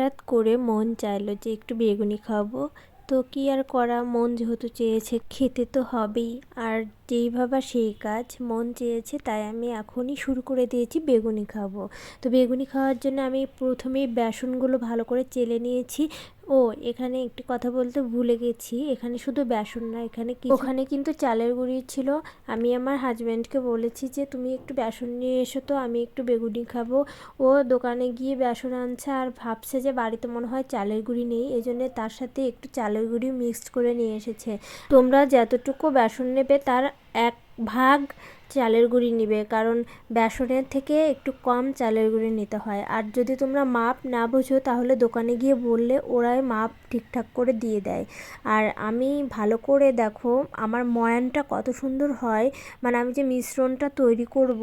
হঠাৎ করে মন চাইলো যে একটু বেগুনি খাব। তো কি আর করা? মন যেহেতু চেয়েছে, খেতে তো হবেই। আর যেই ভাবা সেই কাজ, মন চেয়েছে, তাই আমি এখনই শুরু করে দিয়েছি বেগুনি খাব। তো বেগুনি খাওয়ার জন্য আমি প্রথমেই বেসনগুলো ভালো করে চেলে নিয়েছি। ও, এখানে একটি কথা বলতে ভুলে গেছি। এখানে শুধু বেসন না, এখানে কি ওখানে কিন্তু চালের গুঁড়ি ছিল। আমি আমার হাজব্যান্ডকে বলেছি যে, তুমি একটু বেসন নিয়ে এসো তো, আমি একটু বেগুনি খাব। ও দোকানে গিয়ে বেসন আনছে আর ভাবছে যে, বাড়িতে মনে হয় চালের গুঁড়ি নেই। এই জন্য তার সাথে একটু চালের গুঁড়ি মিক্সড করে নিয়ে এসেছে। তোমরা যতটুকু বেসন নেবে, তার এক ভাগ চালের গুঁড়ি নিবে, কারণ বেসনের থেকে একটু কম চালের গুঁড়ি নিতে হয়। আর যদি তোমরা মাপ না বোঝো, তাহলে দোকানে গিয়ে বললে ওরাই মাপ ঠিকঠাক করে দিয়ে দেয়। আর আমি ভালো করে দেখো, আমার ময়ানটা কত সুন্দর হয়। মানে আমি যে মিশ্রণটা তৈরি করব,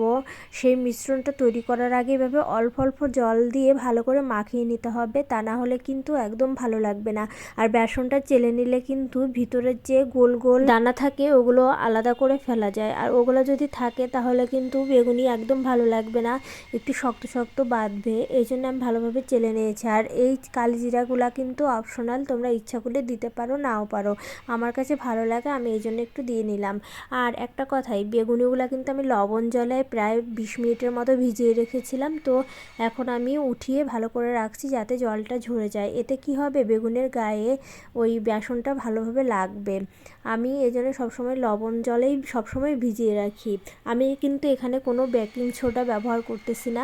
সেই মিশ্রণটা তৈরি করার আগে এভাবে অল্প অল্প জল দিয়ে ভালো করে মাখিয়ে নিতে হবে, তা না হলে কিন্তু একদম ভালো লাগবে না। আর বেসনটা চেলে নিলে কিন্তু ভিতরের যে গোল গোল দানা থাকে, ওগুলো আলাদা করে ফেলা যায়। আর ওগুলো যদি থাকে, তাহলে কিন্তু বেগুনি একদম ভালো লাগবে না। একটু শক্ত শক্ত বাঁধবে, এই জন্য আমি ভালোভাবে চেলে নিয়েছি। আর এই কালি জিরাগুলা কিন্তু অপশনাল তোমরা ইচ্ছা করলে দিতে পারো, নাও পারো। আমার কাছে ভালো লাগে, আমি এই জন্য একটু দিয়ে নিলাম। আর একটা কথাই, বেগুনিগুলো কিন্তু আমি লবণ জলে প্রায় বিশ মিনিটের মতো ভিজিয়ে রেখেছিলাম, তো এখন আমি উঠিয়ে ভালো করে রাখছি যাতে জলটা ঝরে যায়। এতে কি হবে, বেগুনের গায়ে ওই বেসনটা ভালোভাবে লাগবে। আমি এই জন্য সবসময় লবণ জলেই সবসময় ভিজিয়ে রাখি। আমি কিন্তু এখানে কোনো বেকিং সোডা ব্যবহার করতেছি না।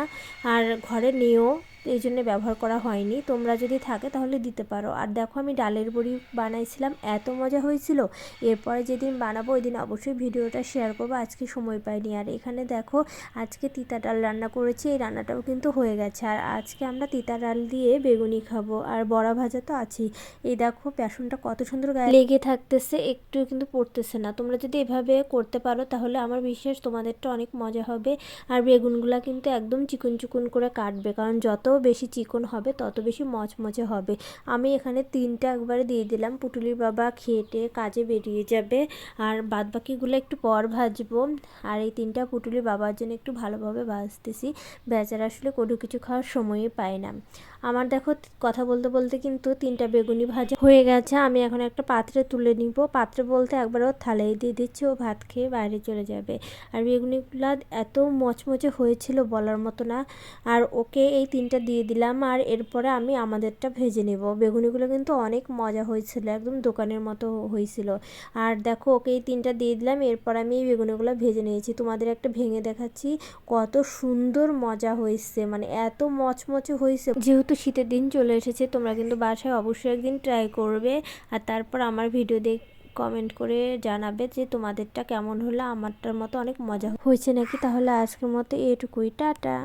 আর ঘরে নিয়েও এই জন্য ব্যবহার করা হয়নি। তোমরা যদি থাকে তাহলে দিতে পারো। আর দেখো আমি ডালের বড়ি বানাইছিলাম, এত মজা হয়েছিল। এরপরে যেদিন বানাবো ওই দিন অবশ্যই ভিডিওটা শেয়ার করব। আজকে সময় পাইনি। আর এখানে দেখো, আজকে তিতা ডাল রান্না করেছি, এই রান্নাটাও কিন্তু হয়ে গেছে। আর আজকে আমরা তিতা ডাল দিয়ে বেগুনি খাব। আর বড়া ভাজা তো আছেই। এই দেখো বেসনটা কত সুন্দর গায়ে লেগে থাকতেছে একটু কিন্তু পড়তেছে না। তোমরা যদি এভাবে করতে পারো তাহলে আমার বিশেষ তোমাদেরটা অনেক মজা হবে। আর বেগুনগুলা কিন্তু একদম চিকন চিকন করে কাটবে। কারণ যত বেশি চিকন হবে, তত বেশি মচমচে হবে। আমি এখানে তিনটা একবারে দিয়ে দিলাম। পুটুলির বাবা খেটে কাজে বেরিয়ে যাবে। আর বাদ বাকিগুলো একটু পর ভাজবো। আর এই তিনটা পুটুলির বাবার জন্য একটু ভালোভাবে ভাজতেছি। বেচারা আসলে কোনো কিছু খাওয়ার সময়ই পায় না। আমার দেখো কথা বলতে বলতে কিন্তু তিনটা বেগুনি ভাজা হয়ে গেছে। আমি এখন একটা পাত্রে তুলে নিব। পাত্রে বলতে একবার ও থালায় দিয়ে দিচ্ছি, ও ভাত খেয়ে বাইরে চলে যাবে। আর বেগুনিগুলো এত মচমচে হয়েছিল বলার মতো না। আর ওকে এই তিনটা দিয়ে দিলাম আর এরপরে আমি আমাদেরটা ভেজে নেব। বেগুনিগুলো কিন্তু অনেক মজা হয়েছিল, একদম দোকানের মতো হয়েছিল। আর দেখো ওকে এই তিনটা দিয়ে দিলাম, এরপর আমি এই বেগুনিগুলো ভেজে নিয়েছি। তোমাদের একটা ভেঙে দেখাচ্ছি, কত সুন্দর মজা হয়েছে মানে এত মচমচে হয়েছে। যেহেতু শীতের দিন চলে এসেছে, তোমরা কিন্তু বাসায় অবশ্যই একদিন ট্রাই করবে। আর তারপর আমার ভিডিও দেখ কমেন্ট করে জানাবে যে তোমাদেরটা কেমন হলো, আমারটার মতো অনেক মজা হয়েছে নাকি? তাহলে আজকের মতো এটুকুই, টাটা।